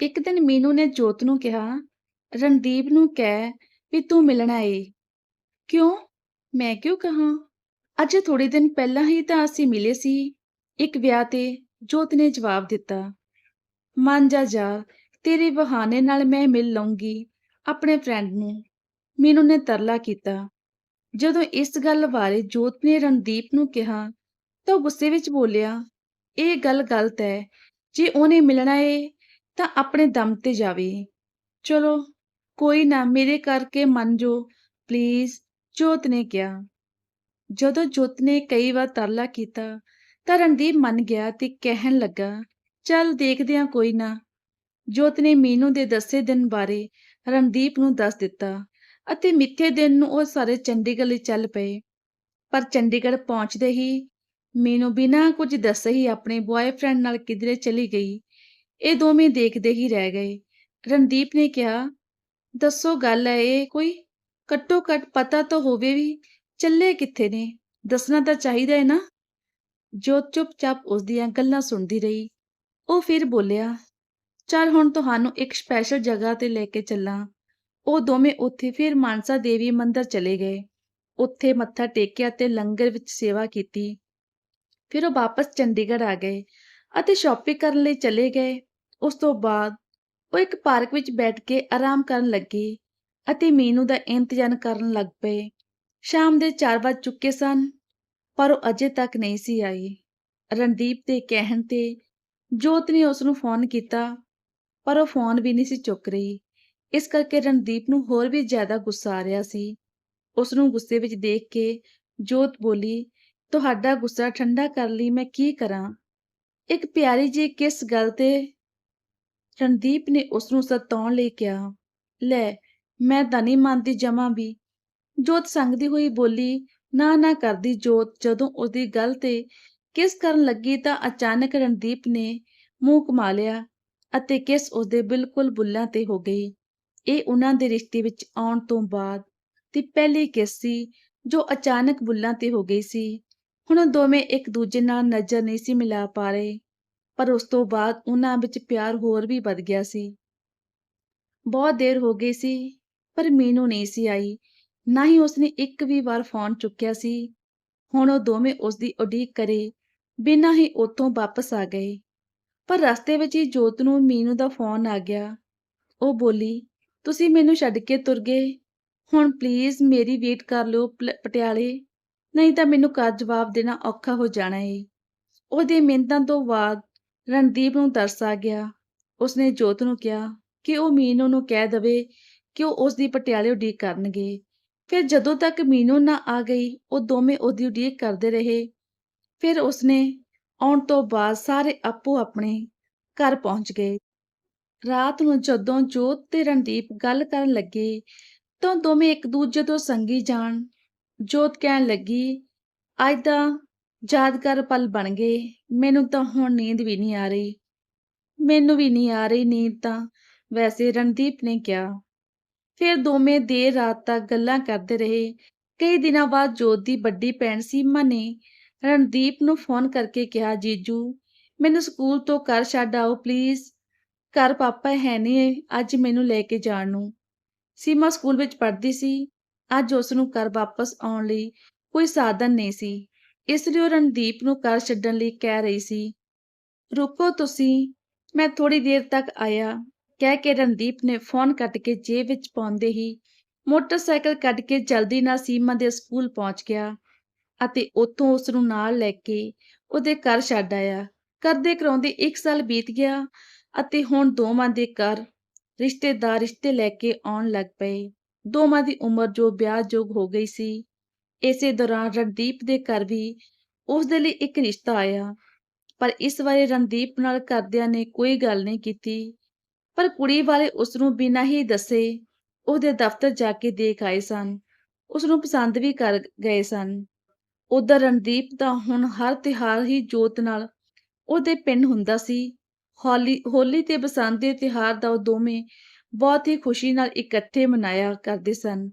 ਇੱਕ ਦਿਨ ਮੀਨੂ ਨੇ ਜੋਤ ਨੂੰ ਕਿਹਾ, ਰਣਦੀਪ ਨੂੰ ਕਹਿ ਵੀ ਤੂੰ ਮਿਲਣਾ ਏ। ਕਿਉਂ? ਮੈਂ ਕਿਉਂ ਕਹਾਂ? ਅੱਜ ਥੋੜੇ ਦਿਨ ਪਹਿਲਾਂ ਹੀ ਤਾਂ ਅਸੀਂ ਮਿਲੇ ਸੀ। ਇੱਕ ਵਿਆਹ ਤੇ ਜੋਤ ਨੇ ਜਵਾਬ ਦਿੱਤਾ, ਮੰਨ ਜਾ ਜਾ, ਤੇਰੇ ਬਹਾਨੇ ਨਾਲ ਮੈਂ ਮਿਲ ਲਵਾਂਗੀ ਆਪਣੇ ਫਰੈਂਡ ਨੂੰ। ਮੀਨੂ ਨੇ ਤਰਲਾ ਕੀਤਾ। ਜਦੋਂ ਇਸ ਗੱਲ ਬਾਰੇ ਜੋਤ ਨੇ ਰਣਦੀਪ ਨੂੰ ਕਿਹਾ, ਤਾਂ ਉਹ ਗੁੱਸੇ ਵਿੱਚ ਬੋਲਿਆ, ਇਹ ਗੱਲ ਗਲਤ ਹੈ। ਜੇ ਉਹਨੇ ਮਿਲਣਾ ਏ ਤਾਂ ਆਪਣੇ ਦਮ ਤੇ ਜਾਵੇ। ਚਲੋ, ਕੋਈ ਨਾ, ਮੇਰੇ ਕਰਕੇ ਮੰਨ ਜੋ। ਪਲੀਜ਼ ਜੋਤ ਨੇ ਕਿਹਾ। ਜਦੋਂ ਜੋਤ ਨੇ ਕਈ ਵਾਰ ਤਰਲਾ ਕੀਤਾ, ਤਾਂ ਰਣਦੀਪ ਮੰਨ ਗਿਆ ਤੇ ਕਹਿਣ ਲੱਗਾ, ਚੱਲ ਦੇਖਦੇ ਹਾਂ ਕੋਈ ਨਾ। ਜੋਤ ਨੇ ਮੀਨੂ ਦੇ ਦੱਸੇ ਦਿਨ ਬਾਰੇ ਰਣਦੀਪ ਨੂੰ ਦੱਸ ਦਿੱਤਾ ਅਤੇ ਮਿੱਥੇ ਦਿਨ ਨੂੰ ਉਹ ਸਾਰੇ ਚੰਡੀਗੜ੍ਹ ਲਈ ਚੱਲ ਪਏ। ਪਰ ਚੰਡੀਗੜ੍ਹ ਪਹੁੰਚਦੇ ਹੀ ਮੀਨੂ ਬਿਨਾਂ ਕੁਝ ਦੱਸੇ ਹੀ ਆਪਣੇ ਬॉयਫ੍ਰੈਂਡ ਨਾਲ ਕਿਧਰੇ ਚਲੀ ਗਈ। ਇਹ ਦੋਵੇਂ ਦੇਖਦੇ ਹੀ ਰਹਿ ਗਏ। ਰਣਦੀਪ ਨੇ ਕਿਹਾ, ਦੱਸੋ ਗੱਲ ਹੈ ਇਹ ਕੋਈ ਘੱਟੋ ਘੱਟ ਪਤਾ ਤਾਂ ਹੋਵੇ ਵੀ ਚੱਲੇ ਕਿੱਥੇ ਨੇ? ਦੱਸਣਾ ਤਾਂ ਚਾਹੀਦਾ ਹੈ ਨਾ? ਜੋਤ ਚੁੱਪਚਾਪ ਉਸ ਦੀਆਂ ਗੱਲਾਂ ਸੁਣਦੀ ਰਹੀ। ਉਹ ਫਿਰ ਬੋਲਿਆ, ਚੱਲ ਹੁਣ ਤੁਹਾਨੂੰ ਇੱਕ ਸਪੈਸ਼ਲ ਜਗ੍ਹਾ ਤੇ ਲੈ ਕੇ ਚੱਲਾਂ। ਉਹ ਦੋਵੇਂ ਉੱਥੇ ਫਿਰ ਮਾਨਸਾ ਦੇਵੀ ਮੰਦਿਰ ਚਲੇ ਗਏ। ਉੱਥੇ ਮੱਥਾ ਟੇਕਿਆ ਤੇ ਲੰਗਰ ਵਿੱਚ ਸੇਵਾ ਕੀਤੀ। ਫਿਰ ਉਹ ਵਾਪਸ ਚੰਡੀਗੜ੍ਹ ਆ ਗਏ ਅਤੇ ਸ਼ਾਪਿੰਗ ਕਰਨ ਲਈ ਚਲੇ ਗਏ। ਉਸ ਤੋਂ ਬਾਅਦ ਉਹ ਇੱਕ ਪਾਰਕ ਵਿੱਚ ਬੈਠ ਕੇ ਆਰਾਮ ਕਰਨ ਲੱਗੀ ਅਤੇ ਮੀਨੂ ਦਾ ਇੰਤਜ਼ਾਰ ਕਰਨ ਲੱਗ ਪਏ। ਸ਼ਾਮ ਦੇ 4 ਵੱਜ ਚੁੱਕੇ ਸਨ, ਪਰ ਉਹ ਅਜੇ ਤੱਕ ਨਹੀਂ ਸੀ ਆਈ। ਰਣਦੀਪ ਦੇ ਕਹਿਣ ਤੇ ਜੋਤ ਨੇ ਉਸ ਨੂੰ ਫੋਨ ਕੀਤਾ, ਪਰ ਉਹ ਫੋਨ ਵੀ ਨਹੀਂ ਸੀ ਚੁੱਕ ਰਹੀ। ਇਸ ਕਰਕੇ ਰਣਦੀਪ ਨੂੰ ਹੋਰ ਵੀ ਜ਼ਿਆਦਾ ਗੁੱਸਾ ਆ ਰਿਹਾ ਸੀ। ਉਸ ਨੂੰ ਗੁੱਸੇ ਵਿੱਚ ਦੇਖ ਕੇ ਜੋਤ ਬੋਲੀ, ਤੁਹਾਡਾ ਗੁੱਸਾ ਠੰਡਾ ਕਰਨ ਲਈ ਮੈਂ ਕੀ ਕਰਾਂ? ਇੱਕ ਪਿਆਰੀ ਜੀ ਕਿਸ ਗੱਲ ਤੇ ਰਣਦੀਪ ਨੇ ਉਸ ਨੂੰ ਸਤਾਉਣ ਲਈ ਕਿਹਾ, ਲੈ, ਮੈਂ ਤਾਂ ਨਹੀਂ ਮੰਨਦੀ ਜਮਾਂ ਵੀ। ਜੋਤ ਸੰਗਦੀ ਹੋਈ ਬੋਲੀ, ਨਾ ਨਾ ਕਰਦੀ ਜੋਤ, ਜਦੋਂ ਉਹਦੀ ਗੱਲ ਤੇ ਕਿਸ ਕਰਨ ਲੱਗੀ ਤਾਂ ਅਚਾਨਕ ਰਣਦੀਪ ਨੇ ਮੂੰਹ ਕਮਾ ਲਿਆ ਅਤੇ ਕਿਸ ਉਸਦੇ ਬਿਲਕੁਲ ਬੁੱਲਾਂ ਤੇ ਹੋ ਗਈ। ਇਹ ਉਹਨਾਂ ਦੇ ਰਿਸ਼ਤੇ ਵਿੱਚ ਆਉਣ ਤੋਂ ਬਾਅਦ ਦੀ ਪਹਿਲੀ ਕਿਸ ਸੀ, ਜੋ ਅਚਾਨਕ ਬੁੱਲਾਂ ਤੇ ਹੋ ਗਈ ਸੀ। ਹੁਣ ਦੋਵੇਂ ਇੱਕ ਦੂਜੇ ਨਾਲ ਨਜ਼ਰ ਨਹੀਂ ਸੀ ਮਿਲਾ ਪਾ ਰਹੇ। ਪਰ ਉਸ ਤੋਂ ਬਾਅਦ ਉਹਨਾਂ ਵਿੱਚ ਪਿਆਰ ਹੋਰ ਵੀ ਵੱਧ ਗਿਆ ਸੀ। ਬਹੁਤ ਦੇਰ ਹੋ ਗਈ ਸੀ, ਪਰ ਮੀਨੂ ਨਹੀਂ ਸੀ ਆਈ। ਨਾ ਹੀ ਉਸਨੇ ਇੱਕ ਵੀ ਵਾਰ ਫੋਨ ਚੁੱਕਿਆ ਸੀ। ਹੁਣ ਉਹ ਦੋਵੇਂ ਉਸ ਦੀ ਉਡੀਕ ਕਰੇ, ਬਿਨਾਂ ਹੀ ਉੱਥੋਂ ਵਾਪਸ ਆ ਗਏ। ਪਰ ਰਸਤੇ ਵਿੱਚ ਹੀ ਜੋਤ ਨੂੰ ਮੀਨੂ ਦਾ ਫੋਨ ਆ ਗਿਆ। ਉਹ ਬੋਲੀ, ਤੁਸੀਂ ਮੈਨੂੰ ਛੱਡ ਕੇ ਤੁਰ ਗਏ। ਹੁਣ ਪਲੀਜ਼ ਮੇਰੀ ਵੇਟ ਕਰ ਲਿਓ ਪਲ- ਪਟਿਆਲੇ। ਨਹੀਂ ਤਾਂ ਮੈਨੂੰ ਘਰ ਜਵਾਬ ਦੇਣਾ ਔਖਾ ਹੋ ਜਾਣਾ ਏ। ਉਹਦੇ ਮਿਹਨਤਾਂ ਤੋਂ ਬਾਅਦ ਰਣਦੀਪ ਨੂੰ ਤਰਸ ਆ ਗਿਆ। ਉਸਨੇ ਜੋਤ ਨੂੰ ਕਿਹਾ ਕਿ ਉਹ ਮੀਨੂ ਨੂੰ ਕਹਿ ਦਵੇ ਕਿ ਉਹ ਉਸ ਦੀ ਪਟਿਆਲੇ ਉਡੀਕ ਕਰਨਗੇ। ਫਿਰ ਜਦੋਂ ਤੱਕ ਮੀਨੂ ਨਾ ਆ ਗਈ, ਉਹ ਦੋਵੇਂ ਉਹਦੀ ਉਡੀਕ ਕਰਦੇ ਰਹੇ। ਫਿਰ ਉਸਨੇ ਆਉਣ ਤੋਂ ਬਾਅਦ ਸਾਰੇ ਆਪੋ ਆਪਣੇ ਘਰ ਪਹੁੰਚ ਗਏ। ਰਾਤ ਨੂੰ ਜਦੋਂ ਜੋਤ ਤੇ ਰਣਦੀਪ ਗੱਲ ਕਰਨ ਲੱਗੇ, ਤਾਂ ਦੋਵੇਂ ਇੱਕ ਦੂਜੇ ਤੋਂ ਸੰਗੀ ਜਾਣ। ਜੋਤ ਕਹਿਣ ਲੱਗੀ, ਅੱਜ ਦਾ ਯਾਦਗਾਰ ਪਲ ਬਣ ਗਏ, ਮੈਨੂੰ ਤਾਂ ਹੁਣ ਨੀਂਦ ਵੀ ਨਹੀਂ ਆ ਰਹੀ। ਮੈਨੂੰ ਵੀ ਨਹੀਂ ਆ ਰਹੀ ਨੀਂਦ ਤਾਂ, ਵੈਸੇ ਰਣਦੀਪ ਨੇ ਕਿਹਾ। ਫਿਰ ਦੋਵੇਂ ਦੇਰ ਰਾਤ ਤੱਕ ਗੱਲਾਂ ਕਰਦੇ ਰਹੇ। ਕਈ ਦਿਨਾਂ ਬਾਅਦ ਜੋਤ ਦੀ ਵੱਡੀ ਭੈਣ ਸੀਮਾ ਨੇ ਰਣਦੀਪ ਨੂੰ ਫੋਨ ਕਰਕੇ ਕਿਹਾ, ਜੀਜੂ, ਮੈਨੂੰ ਸਕੂਲ ਤੋਂ ਘਰ ਛੱਡ ਆਓ, ਪਲੀਜ਼। ਘਰ ਪਾਪਾ ਹੈ ਨਹੀਂ ਅੱਜ ਮੈਨੂੰ ਲੈ ਕੇ ਜਾਣ ਨੂੰ। ਸੀਮਾ ਸਕੂਲ ਵਿੱਚ ਪੜ੍ਹਦੀ ਸੀ। ਅੱਜ ਉਸ ਨੂੰ ਘਰ ਵਾਪਸ ਆਉਣ ਲਈ ਕੋਈ ਸਾਧਨ ਨਹੀਂ ਸੀ। ਇਸ ਲਈ ਉਹ ਰਣਦੀਪ ਨੂੰ ਘਰ ਛੱਡਣ ਲਈ ਕਹਿ ਰਹੀ ਸੀ। ਰੁਕੋ ਤੁਸੀਂ, ਮੈਂ ਥੋੜੀ ਦੇਰ ਤੱਕ ਆਇਆ। ਕਹਿ ਕੇ ਰਣਦੀਪ ਨੇ ਫੋਨ ਕੱਟ ਕੇ ਜੇਬ ਵਿੱਚ ਪਾਉਂਦੇ ਹੀ ਮੋਟਰਸਾਈਕਲ ਕੱਢ ਕੇ ਜਲਦੀ ਨਾਲ ਸੀਮਾ ਦੇ ਸਕੂਲ ਪਹੁੰਚ ਗਿਆ ਅਤੇ ਉੱਥੋਂ ਉਸ ਨੂੰ ਨਾਲ ਲੈ ਕੇ ਉਹਦੇ ਘਰ ਛੱਡ ਆਇਆ। ਕਰਦੇ ਕਰਾਉਂਦੇ ਇੱਕ ਸਾਲ ਬੀਤ ਗਿਆ ਅਤੇ ਹੁਣ ਦੋਵਾਂ ਦੇ ਘਰ ਰਿਸ਼ਤੇਦਾਰ ਰਿਸ਼ਤੇ ਲੈ ਕੇ ਆਉਣ ਲੱਗ ਪਏ। ਦੋਵਾਂ ਦੀ ਉਮਰ ਜੋ ਵਿਆਹਯੋਗ ਹੋ ਗਈ ਸੀ ਇਸੇ ਦੌਰਾਨ ਰਣਦੀਪ ਦੇ ਘਰ ਵੀ ਉਸ ਦੇ ਲਈ ਇੱਕ ਰਿਸ਼ਤਾ ਆਇਆ। ਪਰ ਇਸ ਵਾਰੀ ਰਣਦੀਪ ਨਾਲ ਘਰਦਿਆਂ ਨੇ ਕੋਈ ਗੱਲ ਨਹੀਂ ਕੀਤੀ। ਪਰ ਕੁੜੀ ਵਾਲੇ ਉਸ ਨੂੰ ਬਿਨਾਂ ਹੀ ਦੱਸੇ ਉਹਦੇ ਦਫ਼ਤਰ ਜਾ ਕੇ ਦੇਖ ਆਏ ਸਨ। ਉਸ ਨੂੰ ਪਸੰਦ ਵੀ ਕਰ ਗਏ ਸਨ। ਉਧਰ ਰਣਦੀਪ ਦਾ ਹੁਣ ਹਰ ਤਿਉਹਾਰ ਹੀ ਜੋਤ ਨਾਲ ਉਹਦੇ ਪਿੰਡ ਹੁੰਦਾ ਸੀ। ਹੋਲੀ ਹੋਲੀ ਤੇ ਬਸੰਤ ਦੇ ਤਿਉਹਾਰ ਦਾ ਉਹ ਦੋਵੇਂ ਬਹੁਤ ਹੀ ਖੁਸ਼ੀ ਨਾਲ ਇਕੱਠੇ ਮਨਾਇਆ ਕਰਦੇ ਸਨ।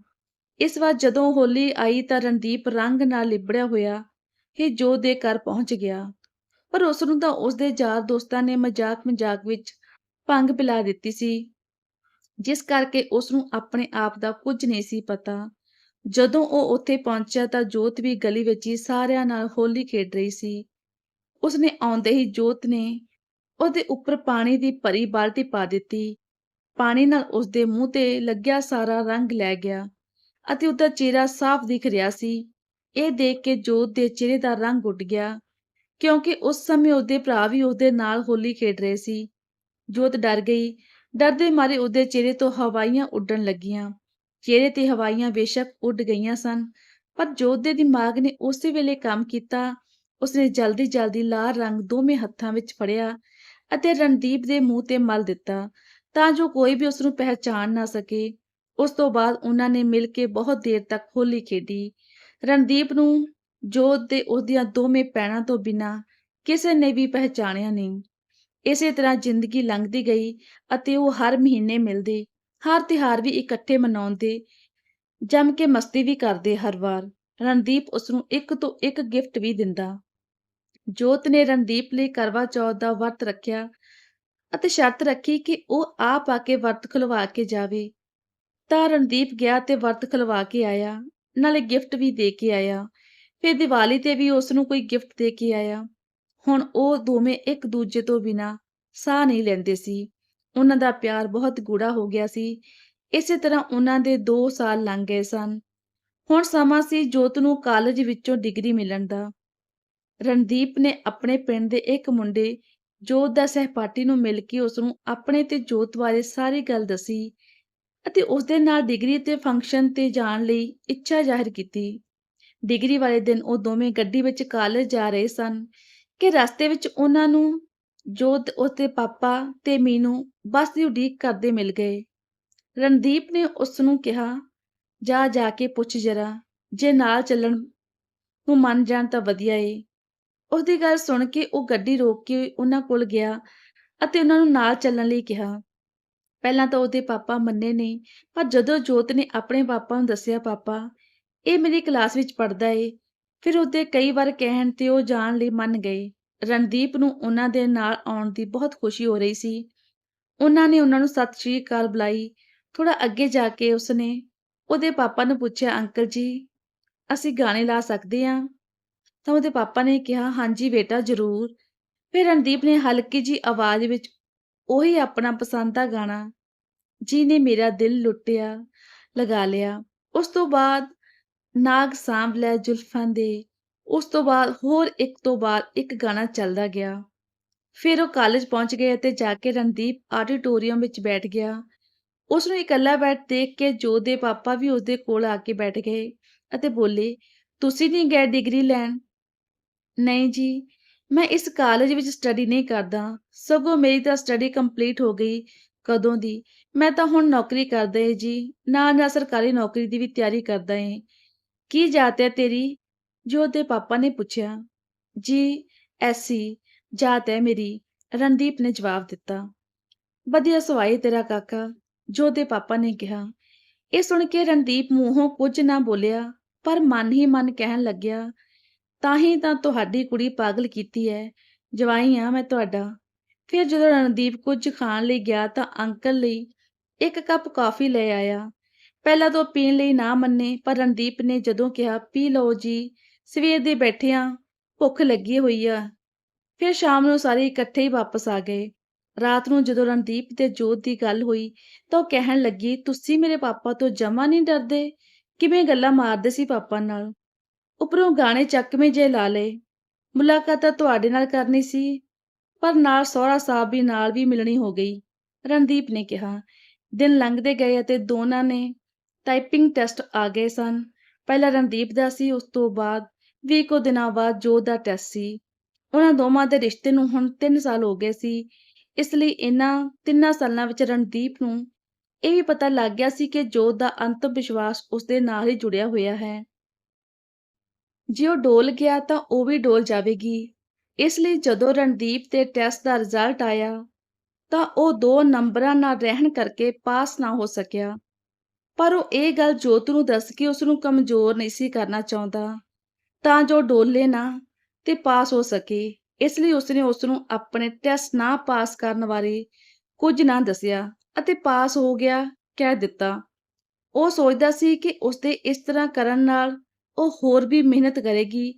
ਇਸ ਵਾਰ ਜਦੋਂ ਹੋਲੀ ਆਈ ਤਾਂ ਰਣਦੀਪ ਰੰਗ ਨਾਲ ਲਿਬੜਿਆ ਹੋਇਆ ਹੀ ਜੋਤ ਦੇ ਘਰ ਪਹੁੰਚ ਗਿਆ। ਪਰ ਉਸ ਨੂੰ ਤਾਂ ਉਸ ਦੇ ਯਾਰ ਦੋਸਤਾਂ ਨੇ ਮਜ਼ਾਕ ਮਜ਼ਾਕ ਵਿੱਚ ਭੰਗ ਪਿਲਾ ਦਿੱਤੀ ਸੀ। ਜਿਸ ਕਰਕੇ ਉਸ ਨੂੰ ਆਪਣੇ ਆਪ ਦਾ ਕੁਝ ਨਹੀਂ ਸੀ ਪਤਾ। ਜਦੋਂ ਉਹ ਉੱਥੇ ਪਹੁੰਚਿਆ ਤਾਂ ਜੋਤ ਵੀ ਗਲੀ ਵਿੱਚ ਹੀ ਸਾਰਿਆਂ ਨਾਲ ਹੋਲੀ ਖੇਡ ਰਹੀ ਸੀ। ਉਸਨੇ ਆਉਂਦੇ ਹੀ ਜੋਤ ਨੇ ਉਹਦੇ ਉੱਪਰ ਪਾਣੀ ਦੀ ਭਰੀ ਬਾਲਟੀ ਪਾ ਦਿੱਤੀ। ਪਾਣੀ ਨਾਲ ਉਸਦੇ ਮੂੰਹ ਤੇ ਲੱਗਿਆ ਸਾਰਾ ਰੰਗ ਲੈ ਗਿਆ। ਅਤੇ ਉਹਦਾ ਚਿਹਰਾ ਸਾਫ਼ ਦਿਖ ਰਿਹਾ ਸੀ। ਇਹ ਦੇਖ ਕੇ ਜੋਤ ਦੇ ਚਿਹਰੇ ਦਾ ਰੰਗ ਉੱਡ ਗਿਆ, ਕਿਉਂਕਿ ਉਸ ਸਮੇਂ ਉਹਦੇ ਭਰਾ ਵੀ ਉਹਦੇ ਨਾਲ ਹੋਲੀ ਖੇਡ ਰਹੇ ਸੀ। ਜੋਤ ਡਰ ਗਈ, ਡਰਦੇ ਮਾਰੇ ਉਹਦੇ ਚਿਹਰੇ ਤੋਂ ਹਵਾਈਆਂ ਉੱਡਣ ਲੱਗੀਆਂ। ਚਿਹਰੇ ਤੇ ਹਵਾਈਆਂ ਬੇਸ਼ੱਕ ਉੱਡ ਗਈਆਂ ਸਨ, ਪਰ ਜੋਤ ਦੇ ਦਿਮਾਗ ਨੇ ਉਸੇ ਵੇਲੇ ਕੰਮ ਕੀਤਾ। ਉਸਨੇ ਜਲਦੀ ਜਲਦੀ ਲਾਲ ਰੰਗ ਦੋਵੇਂ ਹੱਥਾਂ ਵਿੱਚ ਫੜਿਆ ਅਤੇ ਰਣਦੀਪ ਦੇ ਮੂੰਹ ਤੇ ਮਲ ਦਿੱਤਾ, ਤਾਂ ਜੋ ਕੋਈ ਵੀ ਉਸ ਨੂੰ ਪਹਿਚਾਣ ਨਾ ਸਕੇ। ਉਸ ਤੋਂ ਬਾਅਦ ਉਹਨਾਂ ਨੇ ਮਿਲ ਕੇ ਬਹੁਤ ਦੇਰ ਤੱਕ ਹੋਲੀ ਖੇਡੀ। ਰਣਦੀਪ ਨੂੰ ਜੋਤ ਦੇ ਉਹਦੀਆਂ ਦੋਵੇਂ ਪੈਣਾ ਤੋਂ ਬਿਨਾਂ ਕਿਸੇ ਨੇ ਵੀ ਪਹਿਚਾਣਿਆ ਨਹੀਂ। ਇਸੇ ਤਰ੍ਹਾਂ ਜ਼ਿੰਦਗੀ ਲੰਘਦੀ ਗਈ ਅਤੇ ਉਹ ਹਰ ਮਹੀਨੇ ਮਿਲਦੇ, ਹਰ ਤਿਹਾਰ ਵੀ ਇਕੱਠੇ ਮਨਾਉਂਦੇ, ਜੰਮ ਕੇ ਮਸਤੀ ਵੀ ਕਰਦੇ ਹਰ ਵਾਰ। ਰਣਦੀਪ ਉਸ ਨੂੰ ਇੱਕ ਤੋਂ ਇੱਕ ਗਿਫਟ ਵੀ ਦਿੰਦਾ। ਜੋਤ ਨੇ ਰਣਦੀਪ ਲਈ ਕਰਵਾ ਚੌਥ ਦਾ ਵਰਤ ਰੱਖਿਆ ਅਤੇ ਸ਼ਰਤ ਰੱਖੀ ਕਿ ਉਹ ਆਪ ਆ ਕੇ ਵਰਤ ਖੁਲਵਾ ਕੇ ਜਾਵੇ। ਤਾਂ ਰਣਦੀਪ ਗਿਆ ਤੇ ਵਰਤ ਖੁਲਵਾ ਕੇ ਆਇਆ, ਨਾਲੇ ਗਿਫਟ ਵੀ ਦੇ ਕੇ ਆਇਆ। ਫਿਰ ਦੀਵਾਲੀ ਤੇ ਵੀ ਉਸ ਨੂੰ ਕੋਈ ਗਿਫਟ ਦੇ ਕੇ ਆਇਆ। ਹੁਣ ਉਹ ਦੋਵੇਂ ਇੱਕ ਦੂਜੇ ਤੋਂ ਬਿਨਾਂ ਸਾਹ ਨਹੀਂ ਲੈਂਦੇ ਸੀ। ਉਹਨਾਂ ਦਾ ਪਿਆਰ ਬਹੁਤ ਗੂੜਾ ਹੋ ਗਿਆ ਸੀ। ਇਸੇ ਤਰ੍ਹਾਂ ਉਹਨਾਂ ਦੇ 2 ਸਾਲ ਲੰਘ ਗਏ ਸਨ। ਹੁਣ ਸਮਾਂ ਸੀ ਜੋਤ ਨੂੰ ਕਾਲਜ ਵਿੱਚੋਂ ਡਿਗਰੀ ਮਿਲਣ ਦਾ। ਰਣਦੀਪ ਨੇ ਆਪਣੇ ਪਿੰਡ ਦੇ ਇੱਕ ਮੁੰਡੇ ਜੋਤ ਦਾ ਸਹਿਪਾਠੀ ਨੂੰ ਮਿਲ ਕੇ ਉਸ ਨੂੰ ਆਪਣੇ ਤੇ ਜੋਤ ਬਾਰੇ ਸਾਰੀ ਗੱਲ ਦੱਸੀ। ਅਤੇ ਉਸ ਦੇ ਨਾਲ ਡਿਗਰੀ ਤੇ ਫੰਕਸ਼ਨ ਤੇ ਜਾਣ ਲਈ ਇੱਛਾ ਜ਼ਾਹਿਰ ਕੀਤੀ। ਡਿਗਰੀ ਵਾਲੇ ਦਿਨ ਉਹ ਦੋਵੇਂ ਗੱਡੀ ਵਿੱਚ ਕਾਲਜ ਜਾ ਰਹੇ ਸਨ ਕਿ ਰਸਤੇ ਵਿੱਚ ਉਹਨਾਂ ਨੂੰ ਜੋਤ, ਉਸਦੇ ਪਾਪਾ ਤੇ ਮੀਨੂ ਬੱਸ ਦੀ ਉਡੀਕ ਕਰਦੇ ਮਿਲ ਗਏ। ਰਣਦੀਪ ਨੇ ਉਸ ਨੂੰ ਕਿਹਾ, ਜਾ ਜਾ ਕੇ ਪੁੱਛ ਜਰਾ, ਜੇ ਨਾਲ ਚੱਲਣ ਨੂੰ ਮੰਨ ਜਾਣ ਤਾਂ ਵਧੀਆ ਏ। ਉਸ ਦੀ ਗੱਲ ਸੁਣ ਕੇ ਉਹ ਗੱਡੀ ਰੋਕ ਕੇ ਉਹਨਾਂ ਕੋਲ ਗਿਆ ਅਤੇ ਉਹਨਾਂ ਨੂੰ ਨਾਲ ਚੱਲਣ ਲਈ ਕਿਹਾ। ਪਹਿਲਾਂ ਤਾਂ ਉਹਦੇ ਪਾਪਾ ਮੰਨੇ ਨਹੀਂ ਪਰ ਜਦੋਂ ਜੋਤ ਨੇ ਆਪਣੇ ਪਾਪਾ ਨੂੰ ਦੱਸਿਆ, ਪਾਪਾ, ਇਹ ਮੇਰੀ ਕਲਾਸ ਵਿੱਚ ਪੜਦਾ ਏ। ਫਿਰ ਉਹਦੇ ਕਈ ਵਾਰ ਕਹਿਣ ਤੇ ਉਹ ਜਾਣ ਲਈ ਮੰਨ ਗਏ। ਰਣਦੀਪ ਨੂੰ ਉਹਨਾਂ ਦੇ ਨਾਲ ਆਉਣ ਦੀ ਬਹੁਤ ਖੁਸ਼ੀ ਹੋ ਰਹੀ ਸੀ। ਉਹਨਾਂ ਨੇ ਉਹਨਾਂ ਨੂੰ ਸਤਿ ਸ਼੍ਰੀ ਅਕਾਲ ਬੁਲਾਈ। ਥੋੜਾ ਅੱਗੇ ਜਾ ਕੇ ਉਸਨੇ ਉਹਦੇ ਪਾਪਾ ਨੂੰ ਪੁੱਛਿਆ, ਅੰਕਲ ਜੀ, ਅਸੀਂ ਗਾਣੇ ਲਾ ਸਕਦੇ ਹਾਂ ਤਾਂ ਉਹਦੇ ਪਾਪਾ ਨੇ ਕਿਹਾ, ਹਾਂਜੀ ਬੇਟਾ, ਜ਼ਰੂਰ। ਫਿਰ ਰਣਦੀਪ ਨੇ ਹਲਕੀ ਜੀ ਆਵਾਜ਼ ਵਿੱਚ, ਉਹੀ ਆਪਣਾ ਪਸੰਦ ਦਾ ਗਾਣਾ ਜੀ ਨੇ ਮੇਰਾ ਦਿਲ ਲੁੱਟਿਆ, ਲਗਾ ਲਿਆ। ਉਸ ਤੋਂ ਬਾਅਦ ਨਾਗ ਸਾਂਭ ਲੈ ਜ਼ੁਲਫਾਂ ਦੇ। ਉਸ ਤੋਂ ਬਾਅਦ ਹੋਰ ਇੱਕ ਤੋਂ ਬਾਅਦ ਇੱਕ ਗਾਣਾ ਚੱਲਦਾ ਗਿਆ। ਫਿਰ ਉਹ ਕਾਲਜ ਪਹੁੰਚ ਗਏ ਅਤੇ ਜਾ ਕੇ ਰਣਦੀਪ ਆਡੀਟੋਰੀਅਮ ਵਿੱਚ ਬੈਠ ਗਿਆ। ਉਸ ਨੂੰ ਇਕੱਲਾ ਬੈਠ ਦੇਖ ਕੇ ਜੋ ਦੇ ਪਾਪਾ ਵੀ ਉਸਦੇ ਕੋਲ ਆ ਕੇ ਬੈਠ ਗਏ ਅਤੇ ਬੋਲੇ, ਤੁਸੀਂ ਨਹੀਂ ਗਏ ਡਿਗਰੀ ਲੈਣ? ਨਹੀਂ ਜੀ, ਮੈਂ ਇਸ ਕਾਲਜ ਵਿੱਚ ਸਟੱਡੀ ਨਹੀਂ ਕਰਦਾ। ਸਗੋਂ ਮੇਰੀ ਤਾਂ ਸਟੱਡੀ ਕੰਪਲੀਟ ਹੋ ਗਈ ਕਦੋਂ ਦੀ? ਮੈਂ ਤਾਂ ਹੁਣ ਨੌਕਰੀ ਕਰਦਾ ਏ ਜੀ, ਨਾਲ ਨਾਲ ਸਰਕਾਰੀ ਨੌਕਰੀ ਦੀ ਵੀ ਤਿਆਰੀ ਕਰਦਾ ਏ। ਕੀ ਜਾਤ ਹੈ ਤੇਰੀ? ਜੋ ਦੇ ਪਾਪਾ ਨੇ ਪੁੱਛਿਆ। ਜੀ, ਐਸੀ ਜਾਤ ਹੈ ਮੇਰੀ, ਰਣਦੀਪ ਨੇ ਜਵਾਬ ਦਿੱਤਾ। ਵਧੀਆ ਸਵਾਈ ਤੇਰਾ ਕਾਕਾ, ਜੋ ਦੇ ਪਾਪਾ ਨੇ ਕਿਹਾ। ਇਹ ਸੁਣ ਕੇ ਰਣਦੀਪ ਮੂੰਹੋਂ ਕੁਝ ਨਾ ਬੋਲਿਆ, ਪਰ ਮਨ ਹੀ ਮਨ ਕਹਿਣ ਲੱਗਿਆ, ਤਾਂ ਹੀ ਤਾਂ ਤੁਹਾਡੀ ਕੁੜੀ ਪਾਗਲ ਕੀਤੀ ਹੈ ਜਵਾਈ ਆ ਮੈਂ ਤੁਹਾਡਾ। ਫਿਰ ਜਦੋਂ ਰਣਦੀਪ ਕੁਝ ਖਾਣ ਲਈ ਗਿਆ ਤਾਂ ਅੰਕਲ ਲਈ ਇੱਕ ਕੱਪ ਕਾਫੀ ਲੈ ਆਇਆ। ਪਹਿਲਾਂ ਤਾਂ ਉਹ ਪੀਣ ਲਈ ਨਾ ਮੰਨੇ, ਪਰ ਰਣਦੀਪ ਨੇ ਜਦੋਂ ਕਿਹਾ, ਪੀ ਲਓ ਜੀ, ਸਵੇਰ ਦੇ ਬੈਠੇ ਆ ਭੁੱਖ ਲੱਗੀ ਹੋਈ ਆ। ਫਿਰ ਸ਼ਾਮ ਨੂੰ ਸਾਰੇ ਇਕੱਠੇ ਹੀ ਵਾਪਸ ਆ ਗਏ। ਰਾਤ ਨੂੰ ਜਦੋਂ ਰਣਦੀਪ ਤੇ ਜੋਤ ਦੀ ਗੱਲ ਹੋਈ, ਤਾਂ ਉਹ ਕਹਿਣ ਲੱਗੀ, ਤੁਸੀਂ ਮੇਰੇ ਪਾਪਾ ਤੋਂ ਜਮਾ ਨਹੀਂ ਡਰਦੇ? ਕਿਵੇਂ ਗੱਲਾਂ ਮਾਰਦੇ ਸੀ ਪਾਪਾ ਨਾਲ? ਉੱਪਰੋਂ ਗਾਣੇ ਚੱਕਵੇਂ ਜੇ ਲਾ ਲਏ। ਮੁਲਾਕਾਤ ਤਾਂ ਤੁਹਾਡੇ ਨਾਲ ਕਰਨੀ ਸੀ, ਪਰ ਨਾਲ ਸਹੁਰਾ ਸਾਹਿਬ ਵੀ ਨਾਲ ਵੀ ਮਿਲਣੀ ਹੋ ਗਈ। ਰਣਦੀਪ ਨੇ ਕਿਹਾ ਦਿਨ ਲੰਘਦੇ ਗਏ ਅਤੇ ਦੋਨਾਂ ਨੇ ਟਾਈਪਿੰਗ ਟੈਸਟ ਆ ਗਏ ਸਨ। ਪਹਿਲਾਂ ਰਣਦੀਪ ਦਾ ਸੀ, ਉਸ ਤੋਂ ਬਾਅਦ ਵੀਹ ਕੁ ਦਿਨਾਂ ਬਾਅਦ ਜੋਤ ਦਾ ਟੈਸਟ ਸੀ। ਉਹਨਾਂ ਦੋਵਾਂ ਦੇ ਰਿਸ਼ਤੇ ਨੂੰ ਹੁਣ 3 ਸਾਲ ਹੋ ਗਏ ਸੀ। ਇਸ ਲਈ ਇਹਨਾਂ ਤਿੰਨਾਂ ਸਾਲਾਂ ਵਿੱਚ ਰਣਦੀਪ ਨੂੰ ਇਹ ਵੀ ਪਤਾ ਲੱਗ ਗਿਆ ਸੀ ਕਿ ਜੋਤ ਦਾ ਅੰਤਮ ਵਿਸ਼ਵਾਸ ਉਸਦੇ ਨਾਲ ਹੀ ਜੁੜਿਆ ਹੋਇਆ ਹੈ। ਜੇ ਉਹ ਡੋਲ ਗਿਆ ਤਾਂ ਉਹ ਵੀ ਡੋਲ ਜਾਵੇਗੀ। ਇਸ ਲਈ ਜਦੋਂ ਰਣਦੀਪ ਦੇ ਟੈਸਟ ਦਾ ਰਿਜ਼ਲਟ ਆਇਆ ਤਾਂ ਉਹ ਦੋ ਨੰਬਰਾਂ ਨਾਲ ਰਹਿਣ ਕਰਕੇ ਪਾਸ ਨਾ ਹੋ ਸਕਿਆ। ਪਰ ਉਹ ਇਹ ਗੱਲ ਜੋਤ ਨੂੰ ਦੱਸ ਕੇ ਉਸ ਨੂੰ ਕਮਜ਼ੋਰ ਨਹੀਂ ਸੀ ਕਰਨਾ ਚਾਹੁੰਦਾ। ਤਾਂ ਜੋ ਡੋਲੇ ਨਾ ਤੇ ਪਾਸ ਹੋ ਸਕੇ, ਇਸ ਲਈ ਉਸਨੇ ਉਸ ਨੂੰ ਆਪਣੇ ਟੈਸਟ ਨਾ ਪਾਸ ਕਰਨ ਬਾਰੇ ਕੁਝ ਨਾ ਦੱਸਿਆ ਅਤੇ ਪਾਸ ਹੋ ਗਿਆ, ਕਹਿ ਦਿੱਤਾ। ਉਹ ਸੋਚਦਾ ਸੀ ਕਿ ਉਸਦੇ ਇਸ ਤਰ੍ਹਾਂ ਕਰਨ ਨਾਲ ਉਹ ਹੋਰ ਵੀ ਮਿਹਨਤ ਕਰੇਗੀ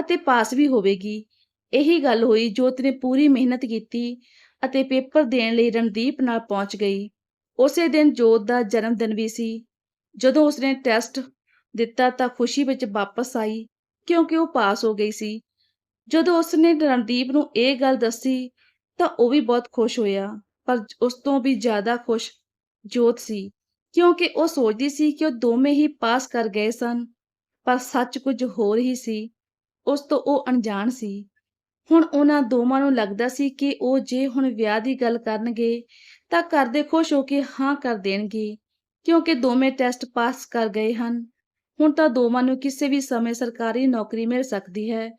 ਅਤੇ ਪਾਸ ਵੀ ਹੋਵੇਗੀ। ਇਹੀ ਗੱਲ ਹੋਈ, ਜੋਤ ਨੇ ਪੂਰੀ ਮਿਹਨਤ ਕੀਤੀ ਅਤੇ ਪੇਪਰ ਦੇਣ ਲਈ ਰਣਦੀਪ ਨਾਲ ਪਹੁੰਚ ਗਈ। ਉਸੇ ਦਿਨ ਜੋਤ ਦਾ ਜਨਮ ਦਿਨ ਵੀ ਸੀ। ਜਦੋਂ ਉਸਨੇ ਟੈਸਟ ਦਿੱਤਾ ਤਾਂ ਖੁਸ਼ੀ ਵਿੱਚ ਵਾਪਸ ਆਈ, ਕਿਉਂਕਿ ਉਹ ਪਾਸ ਹੋ ਗਈ ਸੀ। ਜਦੋਂ ਉਸਨੇ ਰਣਦੀਪ ਨੂੰ ਇਹ ਗੱਲ ਦੱਸੀ ਤਾਂ ਉਹ ਵੀ ਬਹੁਤ ਖੁਸ਼ ਹੋਇਆ, ਪਰ ਉਸ ਤੋਂ ਵੀ ਜ਼ਿਆਦਾ ਖੁਸ਼ ਜੋਤ ਸੀ, ਕਿਉਂਕਿ ਉਹ ਸੋਚਦੀ ਸੀ ਕਿ ਉਹ ਦੋਵੇਂ ਹੀ ਪਾਸ ਕਰ ਗਏ ਸਨ, ਪਰ ਸੱਚ ਕੁਝ ਹੋਰ ਹੀ ਸੀ। ਉਸ ਤੋਂ ਉਹ ਅਣਜਾਣ ਸੀ। ਹੁਣ ਉਹਨਾਂ ਦੋਵਾਂ ਨੂੰ ਲੱਗਦਾ ਸੀ ਕਿ ਉਹ ਜੇ ਹੁਣ ਵਿਆਹ ਦੀ ਗੱਲ ਕਰਨਗੇ, ਤਾਂ ਘਰ ਦੇ ਖੁਸ਼ ਹੋ ਕੇ ਹਾਂ ਕਰ ਦੇਣਗੇ, ਕਿਉਂਕਿ ਦੋਵੇਂ ਟੈਸਟ ਪਾਸ ਕਰ ਗਏ ਹਨ। ਹੁਣ ਤਾਂ ਦੋਵਾਂ ਨੂੰ ਕਿਸੇ ਵੀ ਸਮੇਂ ਸਰਕਾਰੀ ਨੌਕਰੀ ਮਿਲ ਸਕਦੀ ਹੈ।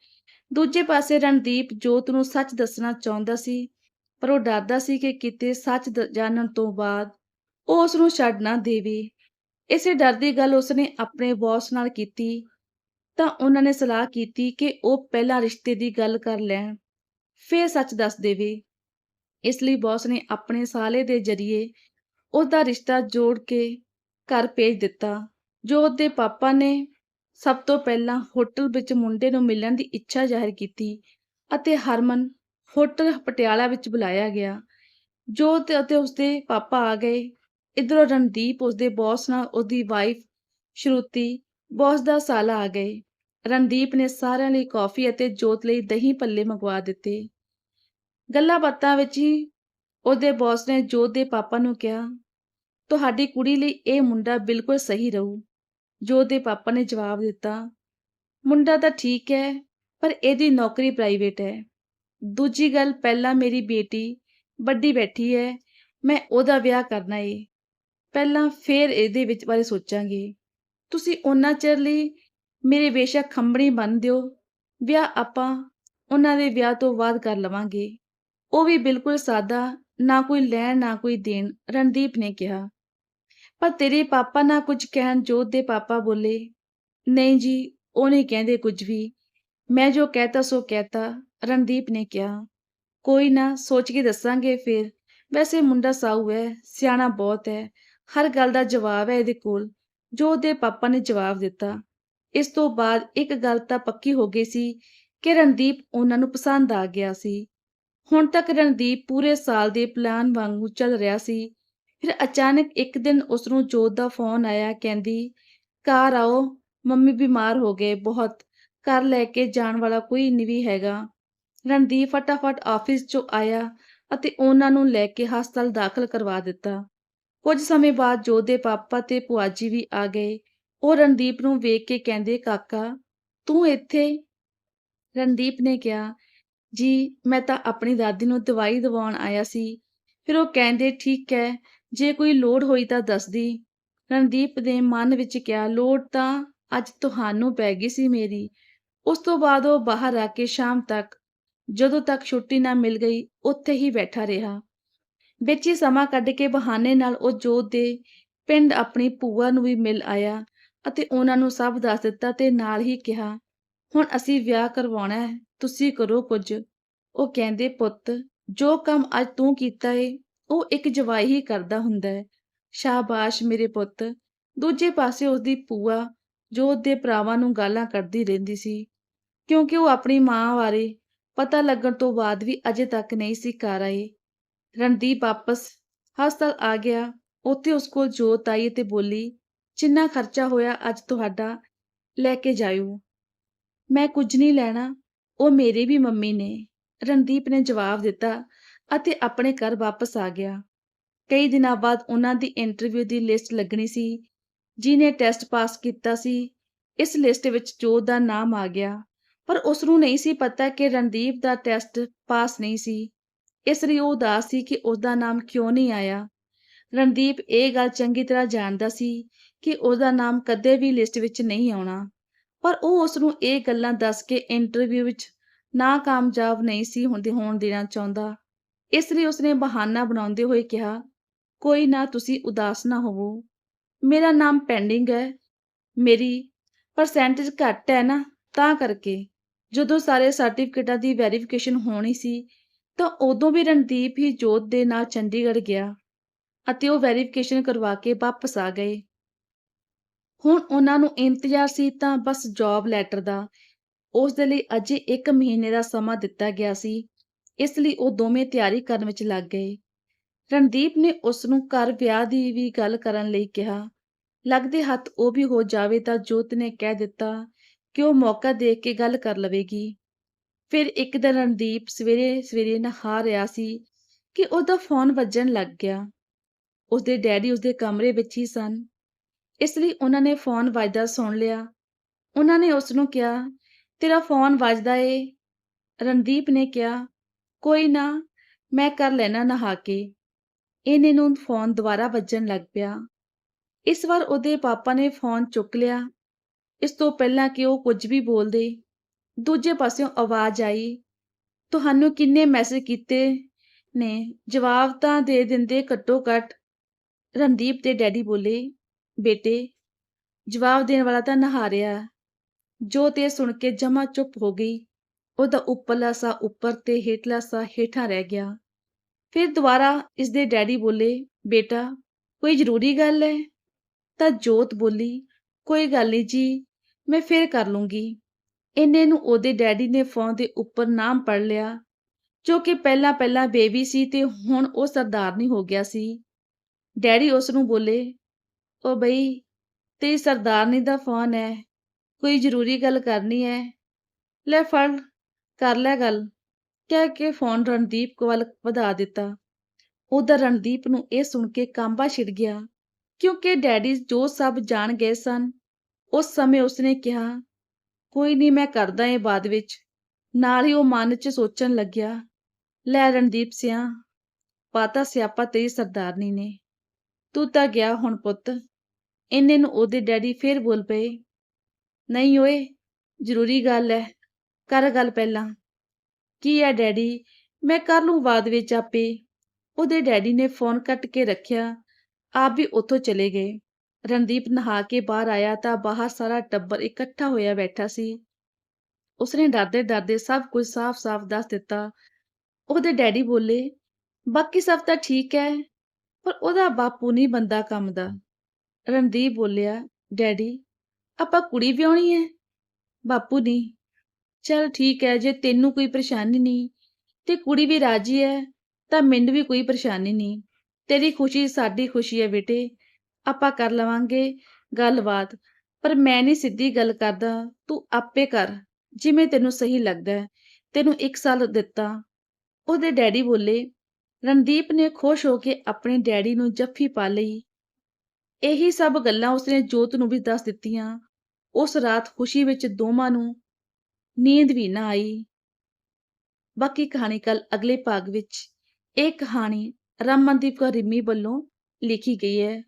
ਦੂਜੇ ਪਾਸੇ ਰਣਦੀਪ ਜੋਤ ਨੂੰ ਸੱਚ ਦੱਸਣਾ ਚਾਹੁੰਦਾ ਸੀ, ਪਰ ਉਹ ਡਰਦਾ ਸੀ ਕਿ ਕਿਤੇ ਸੱਚ ਜਾਣਨ ਤੋਂ ਬਾਅਦ ਉਹ ਉਸ ਨੂੰ ਛੱਡ ਨਾ ਦੇਵੇ। ਇਸੇ ਡਰ ਦੀ ਗੱਲ ਉਸਨੇ ਆਪਣੇ ਬੌਸ ਨਾਲ ਕੀਤੀ। ਤਾਂ ਉਹਨਾਂ ਨੇ ਸਲਾਹ ਕੀਤੀ ਕਿ ਉਹ ਪਹਿਲਾਂ ਰਿਸ਼ਤੇ ਦੀ ਗੱਲ ਕਰ ਲੈਣ, ਫਿਰ ਸੱਚ ਦੱਸ ਦੇਵੇ। ਇਸ ਲਈ ਬੌਸ ਨੇ ਆਪਣੇ ਸਾਲੇ ਦੇ ਜ਼ਰੀਏ ਉਸ ਦਾ ਰਿਸ਼ਤਾ ਜੋੜ ਕੇ ਘਰ ਭੇਜ ਦਿੱਤਾ, ਜੋ ਉਹਦੇ ਪਾਪਾ ਨੇ ਸਭ ਤੋਂ ਪਹਿਲਾਂ ਹੋਟਲ ਵਿੱਚ ਮੁੰਡੇ ਨੂੰ ਮਿਲਣ ਦੀ ਇੱਛਾ ਜ਼ਾਹਿਰ ਕੀਤੀ ਅਤੇ ਹਰਮਨ ਹੋਟਲ ਪਟਿਆਲਾ ਵਿੱਚ ਬੁਲਾਇਆ ਗਿਆ, ਜੋ ਤੇ ਅਤੇ ਉਸਦੇ ਪਾਪਾ ਆ ਗਏ। ਇਧਰੋਂ ਰਣਦੀਪ, ਉਸਦੇ ਬੌਸ ਨਾਲ ਉਹਦੀ ਵਾਈਫ ਸ਼ਰੂਤੀ, ਬੌਸ ਦਾ ਸਾਲਾ ਆ ਗਏ। ਰਣਦੀਪ ਨੇ ਸਾਰਿਆਂ ਲਈ ਕੌਫੀ ਅਤੇ ਜੋਤ ਲਈ ਦਹੀਂ ਪੱਲੇ ਮੰਗਵਾ ਦਿੱਤੇ। ਗੱਲਾਂ ਬਾਤਾਂ ਵਿੱਚ ਹੀ ਉਹਦੇ ਬੌਸ ਨੇ ਜੋਤ ਦੇ ਪਾਪਾ ਨੂੰ ਕਿਹਾ, ਤੁਹਾਡੀ ਕੁੜੀ ਲਈ ਇਹ ਮੁੰਡਾ ਬਿਲਕੁਲ ਸਹੀ ਰਹੂ। ਜੋਤ ਦੇ ਪਾਪਾ ਨੇ ਜਵਾਬ ਦਿੱਤਾ, ਮੁੰਡਾ ਤਾਂ ਠੀਕ ਹੈ, ਪਰ ਇਹਦੀ ਨੌਕਰੀ ਪ੍ਰਾਈਵੇਟ ਹੈ। ਦੂਜੀ ਗੱਲ, ਪਹਿਲਾਂ ਮੇਰੀ ਬੇਟੀ ਵੱਡੀ ਬੈਠੀ ਹੈ, ਮੈਂ ਉਹਦਾ ਵਿਆਹ ਕਰਨਾ ਏ। ਪਹਿਲਾਂ ਫੇਰ ਇਹਦੇ ਵਿੱਚ ਬਾਰੇ ਸੋਚਾਂਗੇ। ਤੁਸੀਂ ਉਹਨਾਂ ਚਿਰ ਲਈ ਮੇਰੇ ਬੇਸ਼ੱਕ ਖੰਬਣੀ ਬੰਨ ਦਿਓ। ਵਿਆਹ ਆਪਾਂ ਉਹਨਾਂ ਦੇ ਵਿਆਹ ਤੋਂ ਬਾਅਦ ਕਰ ਲਵਾਂਗੇ। ਉਹ ਵੀ ਬਿਲਕੁਲ ਸਾਦਾ, ਨਾ ਕੋਈ ਲੈਣ, ਨਾ ਕੋਈ ਦੇਣ, ਰਣਦੀਪ ਨੇ ਕਿਹਾ। ਪਰ ਤੇਰੇ ਪਾਪਾ ਨਾ ਕੁਝ ਕਹਿਣ, ਜੋਤ ਦੇ ਪਾਪਾ ਬੋਲੇ, ਨਹੀਂ ਜੀ, ਉਹ ਨਹੀਂ ਕਹਿੰਦੇ ਕੁਝ ਵੀ। ਮੈਂ ਜੋ ਕਹਿਤਾ, ਸੋ ਕਹਿਤਾ, ਰਣਦੀਪ ਨੇ ਕਿਹਾ। ਕੋਈ ਨਾ, ਸੋਚ ਕੇ ਦੱਸਾਂਗੇ ਫਿਰ। ਵੈਸੇ ਮੁੰਡਾ ਸਾਊ ਹੈ, ਸਿਆਣਾ ਬਹੁਤ ਹੈ। ਹਰ ਗੱਲ ਦਾ ਜਵਾਬ ਹੈ ਇਹਦੇ ਕੋਲ। ਜੋ ਉਹਦੇ ਪਾਪਾ ਨੇ ਜਵਾਬ ਦਿੱਤਾ। ਇਸ ਤੋਂ ਬਾਅਦ ਇੱਕ ਗੱਲ ਤਾਂ ਪੱਕੀ ਹੋ ਗਈ ਸੀ ਕਿ ਰਣਦੀਪ ਉਹਨਾਂ ਨੂੰ ਪਸੰਦ ਆ ਗਿਆ ਸੀ। ਹੁਣ ਤੱਕ ਰਣਦੀਪ ਪੂਰੇ ਸਾਲ ਦੇ ਪਲਾਨ ਵਾਂਗੂ ਚੱਲ ਰਿਹਾ ਸੀ। ਫਿਰ ਅਚਾਨਕ ਇੱਕ ਦਿਨ ਉਸ ਨੂੰ ਜੋਤ ਦਾ ਫੋਨ ਆਇਆ, ਕਹਿੰਦੀ, ਘਰ ਆਓ, ਮੰਮੀ ਬਿਮਾਰ ਹੋ ਗਏ ਬਹੁਤ, ਘਰ ਲੈ ਕੇ ਜਾਣ ਵਾਲਾ ਕੋਈ ਨਹੀਂ ਵੀ ਹੈਗਾ। ਰਣਦੀਪ ਫਟਾਫਟ ਆਫਿਸ 'ਚੋਂ ਆਇਆ ਅਤੇ ਉਹਨਾਂ ਨੂੰ ਲੈ ਕੇ ਹਸਪਤਾਲ ਦਾਖਲ ਕਰਵਾ ਦਿੱਤਾ। ਕੁਝ ਸਮੇਂ ਬਾਅਦ ਜੋਤ ਦੇ ਪਾਪਾ ਤੇ ਪੁਆਜੀ ਵੀ ਆ ਗਏ। ਉਹ ਰਣਦੀਪ ਨੂੰ ਵੇਖ ਕੇ ਕਹਿੰਦੇ, ਕਾਕਾ, ਤੂੰ ਇੱਥੇ ਰਣਦੀਪ ਨੇ ਕਿਹਾ, ਜੀ, ਮੈਂ ਤਾਂ ਆਪਣੀ ਦਾਦੀ ਨੂੰ ਦਵਾਈ ਦਿਵਾਉਣ ਆਇਆ ਸੀ। ਫਿਰ ਉਹ ਕਹਿੰਦੇ, ਠੀਕ ਹੈ ਜੇ ਕੋਈ ਲੋੜ ਹੋਈ ਤਾਂ ਦੱਸਦੀ। ਰਣਦੀਪ ਦੇ ਮਨ ਵਿੱਚ ਕਿਹਾ, ਲੋੜ ਤਾਂ ਅੱਜ ਤੁਹਾਨੂੰ ਪੈ ਗਈ ਸੀ ਮੇਰੀ। ਉਸ ਤੋਂ ਬਾਅਦ ਉਹ ਬਾਹਰ ਆ ਕੇ ਸ਼ਾਮ ਤੱਕ, ਜਦੋਂ ਤੱਕ ਛੁੱਟੀ ਨਾ ਮਿਲ ਗਈ, ਉੱਥੇ ਹੀ ਬੈਠਾ ਰਿਹਾ। ਵਿੱਚ ਹੀ ਸਮਾਂ ਕੱਢ ਕੇ ਬਹਾਨੇ ਨਾਲ ਉਹ ਜੋਤ ਦੇ ਪਿੰਡ ਆਪਣੀ ਭੂਆ ਨੂੰ ਵੀ ਮਿਲ ਆਇਆ। ਅਤੇ ਉਹਨਾਂ ਨੂੰ ਸਭ ਦੱਸ ਦਿੱਤਾ ਤੇ ਨਾਲ ਹੀ ਕਿਹਾ, ਹੁਣ ਅਸੀਂ ਵਿਆਹ ਕਰਵਾਉਣਾ ਹੈ, ਤੁਸੀਂ ਕਰੋ ਕੁਝ। ਉਹ ਕਹਿੰਦੇ, ਪੁੱਤ, ਜੋ ਕੰਮ ਅੱਜ ਤੂੰ ਕੀਤਾ ਏ, ਉਹ ਇੱਕ ਜਵਾਈ ਹੀ ਕਰਦਾ ਹੁੰਦਾ ਹੈ। ਸ਼ਾਬਾਸ਼ ਮੇਰੇ ਪੁੱਤ। ਦੂਜੇ ਪਾਸੇ ਉਸਦੀ ਪੂਆ ਜੋ ਉਹਦੇ ਭਰਾਵਾਂ ਨੂੰ ਗਾਲਾਂ ਕੱਢਦੀ ਰਹਿੰਦੀ ਸੀ, ਕਿਉਂਕਿ ਉਹ ਆਪਣੀ ਮਾਂ ਬਾਰੇ ਪਤਾ ਲੱਗਣ ਤੋਂ ਬਾਅਦ ਵੀ ਅਜੇ ਤੱਕ ਨਹੀਂ ਸੀ ਘਰ ਆਏ ਰਣਦੀਪ ਵਾਪਸ ਹਸਪਤਾਲ ਆ ਗਿਆ। ਉੱਥੇ ਉਸ ਕੋਲ ਜੋਤ ਆਈ ਤੇ ਬੋਲੀ ਜਿੰਨਾ ਖਰਚਾ ਹੋਇਆ ਅੱਜ ਤੁਹਾਡਾ ਲੈ ਕੇ ਜਾਇਓ। ਮੈਂ ਕੁਝ ਨਹੀਂ ਲੈਣਾ। ਉਹ ਮੇਰੇ ਵੀ ਮੰਮੀ ਨੇ। ਰਣਦੀਪ ਨੇ ਜਵਾਬ ਦਿੱਤਾ ਅਤੇ ਆਪਣੇ ਘਰ ਵਾਪਸ ਆ ਗਿਆ। ਕਈ ਦਿਨਾਂ ਬਾਅਦ ਉਹਨਾਂ ਦੀ ਇੰਟਰਵਿਊ ਦੀ ਲਿਸਟ ਲੱਗਣੀ ਸੀ। ਜਿਹਨੇ ਟੈਸਟ ਪਾਸ ਕੀਤਾ ਸੀ, ਇਸ ਲਿਸਟ ਵਿੱਚ ਜੋਤ ਦਾ ਨਾਮ ਆ ਗਿਆ। ਪਰ ਉਸ ਨੂੰ ਨਹੀਂ ਸੀ ਪਤਾ ਕਿ ਰਣਦੀਪ ਦਾ ਟੈਸਟ ਪਾਸ ਨਹੀਂ ਸੀ। ਇਸ ਲਈ ਉਹ ਉਦਾਸ ਸੀ ਕਿ ਉਸ ਦਾ ਨਾਮ ਕਿਉਂ ਨਹੀਂ ਆਇਆ। ਰਣਦੀਪ ਇਹ ਗੱਲ ਚੰਗੀ ਤਰ੍ਹਾਂ ਜਾਣਦਾ ਸੀ ਕਿ ਉਸ ਨਾਮ ਕਦੇ ਵੀ ਲਿਸਟ ਵਿੱਚ ਨਹੀਂ ਆਉਣਾ। ਪਰ ਉਹ ਉਸ ਨੂੰ ਇਹ ਗੱਲਾਂ ਦੱਸ ਕੇ ਇੰਟਰਵਿਊ ਵਿੱਚ ਨਾਕਾਮਯਾਬ ਨਹੀਂ ਸੀ ਹੁੰਦੇ ਹੋਣ ਦੇਣਾ ਚਾਹੁੰਦਾ। ਇਸ ਲਈ ਉਸਨੇ ਬਹਾਨਾ ਬਣਾਉਂਦੇ ਹੋਏ ਕਿਹਾ, ਕੋਈ ਨਾ ਤੁਸੀਂ ਉਦਾਸ ਨਾ ਹੋਵੋ। ਮੇਰਾ ਨਾਮ ਪੈਂਡਿੰਗ ਹੈ। ਮੇਰੀ ਪਰਸੈਂਟੇਜ ਘੱਟ ਹੈ ਨਾ, ਤਾਂ ਕਰਕੇ। ਜਦੋਂ ਸਾਰੇ ਸਰਟੀਫਿਕੇਟਾਂ ਦੀ ਵੈਰੀਫਿਕੇਸ਼ਨ ਹੋਣੀ ਸੀ, ਤਾਂ ਉਦੋਂ ਵੀ ਰਣਦੀਪ ਹੀ ਜੋਤ ਦੇ ਨਾਲ ਚੰਡੀਗੜ੍ਹ ਗਿਆ ਅਤੇ ਉਹ ਵੈਰੀਫਿਕੇਸ਼ਨ ਕਰਵਾ ਕੇ ਵਾਪਸ ਆ ਗਏ। ਹੁਣ ਉਹਨਾਂ ਨੂੰ ਇੰਤਜ਼ਾਰ ਸੀ ਤਾਂ ਬਸ ਜੌਬ ਲੈਟਰ ਦਾ। ਉਸ ਦੇ ਲਈ ਅਜੇ 1 ਮਹੀਨੇ ਦਾ ਸਮਾਂ ਦਿੱਤਾ ਗਿਆ ਸੀ। ਇਸ ਲਈ ਉਹ ਦੋਵੇਂ ਤਿਆਰੀ ਕਰਨ ਵਿੱਚ ਲੱਗ ਗਏ। ਰਣਦੀਪ ਨੇ ਉਸ ਨੂੰ ਘਰ ਵਿਆਹ ਦੀ ਵੀ ਗੱਲ ਕਰਨ ਲਈ ਕਿਹਾ। ਲੱਗਦੇ ਹੱਥ ਉਹ ਵੀ ਹੋ ਜਾਵੇ ਤਾਂ ਜੋਤ ਨੇ ਕਹਿ ਦਿੱਤਾ ਕਿ ਉਹ ਮੌਕਾ ਦੇਖ ਕੇ ਗੱਲ ਕਰ ਲਵੇਗੀ। ਫਿਰ ਇੱਕ ਦਿਨ ਰਣਦੀਪ ਸਵੇਰੇ ਸਵੇਰੇ ਨਹਾ ਰਿਹਾ ਸੀ ਕਿ ਉਹਦਾ ਫੋਨ ਵੱਜਣ ਲੱਗ ਗਿਆ। ਉਸਦੇ ਡੈਡੀ ਉਸਦੇ ਕਮਰੇ ਵਿੱਚ ਹੀ ਸਨ। ਇਸ ਲਈ ਉਹਨਾਂ ਨੇ ਫੋਨ ਵੱਜਦਾ ਸੁਣ ਲਿਆ। ਉਹਨਾਂ ਨੇ ਉਸ ਨੂੰ ਕਿਹਾ, ਤੇਰਾ ਫੋਨ ਵੱਜਦਾ ਏ। ਰਣਦੀਪ ਨੇ ਕਿਹਾ, ਕੋਈ ਨਾ, ਮੈਂ ਕਰ ਲੈਣਾ ਨਹਾ ਕੇ। ਇਹਨੇ ਨੂੰ ਫੋਨ ਦੁਬਾਰਾ ਵੱਜਣ ਲੱਗ ਪਿਆ। ਇਸ ਵਾਰ ਉਹਦੇ ਪਾਪਾ ਨੇ ਫੋਨ ਚੁੱਕ ਲਿਆ। ਇਸ ਤੋਂ ਪਹਿਲਾਂ ਕਿ ਉਹ ਕੁਝ ਵੀ ਬੋਲਦੇ, ਦੂਜੇ ਪਾਸਿਓਂ ਆਵਾਜ਼ ਆਈ, ਤੁਹਾਨੂੰ ਕਿੰਨੇ ਮੈਸੇਜ ਕੀਤੇ ਨੇ? ਜਵਾਬ ਤਾਂ ਦੇ ਦਿੰਦੇ ਘੱਟੋ ਘੱਟ। ਰਣਦੀਪ ਦੇ ਡੈਡੀ ਬੋਲੇ ਬੇਟੇ, ਜਵਾਬ ਦੇਣ ਵਾਲਾ ਤਾਂ ਨਹਾ ਜੋਤ ਇਹ ਸੁਣ ਕੇ ਜਮਾ ਚੁੱਪ ਹੋ ਗਈ, ਉਹਦਾ ਉੱਪਰਲਾ ਸਾ ਉੱਪਰ ਤੇ ਹੇਠਲਾ ਸਾ ਹੇਠਾਂ ਰਹਿ ਗਿਆ। ਫਿਰ ਦੁਬਾਰਾ ਇਸ ਦੇ ਡੈਡੀ ਬੋਲੇ, ਬੇਟਾ, ਕੋਈ ਜ਼ਰੂਰੀ ਗੱਲ ਹੈ? ਤਾਂ ਜੋਤ ਬੋਲੀ, ਕੋਈ ਗੱਲ ਨਹੀਂ ਜੀ, ਮੈਂ ਫੇਰ ਕਰ ਲੂੰਗੀ। ਇੰਨੇ ਨੂੰ ਉਹਦੇ ਡੈਡੀ ਨੇ ਫੋਨ ਦੇ ਉੱਪਰ ਨਾਮ ਪੜ ਲਿਆ, ਜੋ ਕਿ ਪਹਿਲਾਂ ਪਹਿਲਾਂ ਬੇਬੀ ਸੀ ਤੇ ਹੁਣ ਉਹ ਸਰਦਾਰਨੀ ਹੋ ਗਿਆ ਸੀ। ਡੈਡੀ ਉਸ ਨੂੰ ਬੋਲੇ ਉਹ ਬਈ ਤੇ ਸਰਦਾਰਨੀ ਦਾ ਫੋਨ ਹੈ ਕੋਈ ਜ਼ਰੂਰੀ ਗੱਲ ਕਰਨੀ ਹੈ ਲੈ ਫੜ, ਕਰ ਲੈ ਗੱਲ। ਕਹਿ ਕੇ ਫੋਨ ਰਣਦੀਪ ਵੱਲ ਵਧਾ ਦਿੱਤਾ। ਉਧਰ ਰਣਦੀਪ ਨੂੰ ਇਹ ਸੁਣ ਕੇ ਕਾਂਬਾ ਛਿੜ ਗਿਆ, ਕਿਉਂਕਿ ਡੈਡੀ ਜੋ ਸਭ ਜਾਣ ਗਏ ਸਨ, ਉਸ ਸਮੇਂ ਉਸਨੇ ਕਿਹਾ, ਕੋਈ ਨਹੀਂ ਮੈਂ ਕਰਦਾ ਇਹ ਬਾਅਦ ਵਿੱਚ। ਨਾਲ ਹੀ ਉਹ ਮਨ 'ਚ ਸੋਚਣ ਲੱਗਿਆ, ਲੈ ਰਣਦੀਪ ਸਿਆ, ਪਾਤਾ ਸਿਆਪਾ ਤੇਰੀ ਸਰਦਾਰਨੀ ਨੇ। ਤੂੰ ਤਾਂ ਗਿਆ ਹੁਣ ਪੁੱਤ। ਇੰਨੇ ਨੂੰ ਉਹਦੇ ਡੈਡੀ ਫੇਰ ਬੋਲ ਪਏ, ਨਹੀਂ ਓਏ, ਜ਼ਰੂਰੀ ਗੱਲ ਹੈ ਕਰ ਗੱਲ ਪਹਿਲਾਂ। ਕੀ ਹੈ ਡੈਡੀ, ਮੈਂ ਕਰ ਲੂੰ ਬਾਅਦ ਵਿੱਚ ਆਪੇ ਉਹਦੇ ਡੈਡੀ ਨੇ ਫੋਨ ਕੱਟ ਕੇ ਰੱਖਿਆ, ਆਪ ਵੀ ਉੱਥੋਂ ਚਲੇ ਗਏ। ਰਣਦੀਪ ਨਹਾ ਕੇ ਬਾਹਰ ਆਇਆ ਤਾਂ ਬਾਹਰ ਸਾਰਾ ਟੱਬਰ ਇਕੱਠਾ ਹੋਇਆ ਬੈਠਾ ਸੀ। ਉਸਨੇ ਡਰਦੇ ਡਰਦੇ ਸਭ ਕੁਝ ਸਾਫ਼-ਸਾਫ਼ ਦੱਸ ਦਿੱਤਾ। ਉਹਦੇ ਡੈਡੀ ਬੋਲੇ, ਬਾਕੀ ਸਭ ਤਾਂ ਠੀਕ ਹੈ ਪਰ ਉਹਦਾ ਬਾਪੂ ਨਹੀਂ ਬੰਦਾ ਕੰਮ ਦਾ। ਰਣਦੀਪ ਬੋਲਿਆ, ਡੈਡੀ, ਆਪਾਂ ਕੁੜੀ ਵਿਆਹਣੀ ਹੈ ਬਾਪੂ ਨਹੀਂ ਚਲ ਠੀਕ ਹੈ ਜੇ ਤੈਨੂੰ ਕੋਈ ਪਰੇਸ਼ਾਨੀ ਨਹੀਂ ਤੇ ਕੁੜੀ ਵੀ ਰਾਜੀ ਹੈ ਤਾਂ ਮੈਨੂੰ ਵੀ ਕੋਈ ਪਰੇਸ਼ਾਨੀ ਨਹੀਂ ਤੇਰੀ ਖੁਸ਼ੀ ਸਾਡੀ ਖੁਸ਼ੀ ਹੈ ਬੇਟੇ, ਆਪਾਂ ਕਰ ਲਵਾਂਗੇ ਗੱਲਬਾਤ, ਪਰ ਮੈਂ ਨਹੀਂ ਸਿੱਧੀ ਗੱਲ ਕਰਦਾ, ਤੂੰ ਆਪੇ ਕਰ, ਜਿਵੇਂ ਤੈਨੂੰ ਸਹੀ ਲੱਗਦਾ, ਤੈਨੂੰ 1 ਸਾਲ ਦਿੱਤਾ। ਉਹਦੇ ਡੈਡੀ ਬੋਲੇ ਰਣਦੀਪ ਨੇ ਖੁਸ਼ ਹੋ ਕੇ ਆਪਣੇ ਡੈਡੀ ਨੂੰ ਜੱਫੀ ਪਾ ਲਈ। ਇਹੀ ਸਭ ਗੱਲਾਂ ਉਸਨੇ ਜੋਤ ਨੂੰ ਵੀ ਦੱਸ ਦਿੱਤੀਆਂ। ਉਸ ਰਾਤ ਖੁਸ਼ੀ ਵਿੱਚ ਦੋਵਾਂ ਨੂੰ ਨੀਂਦ ਵੀ ਨਾ ਆਈ। ਬਾਕੀ ਕਹਾਣੀ ਕੱਲ ਅਗਲੇ ਭਾਗ ਵਿੱਚ ਇਹ ਕਹਾਣੀ ਰਾਮਨਦੀਪ ਕੌਰ ਰਿਮੀ ਵੱਲੋਂ ਲਿਖੀ ਗਈ ਹੈ।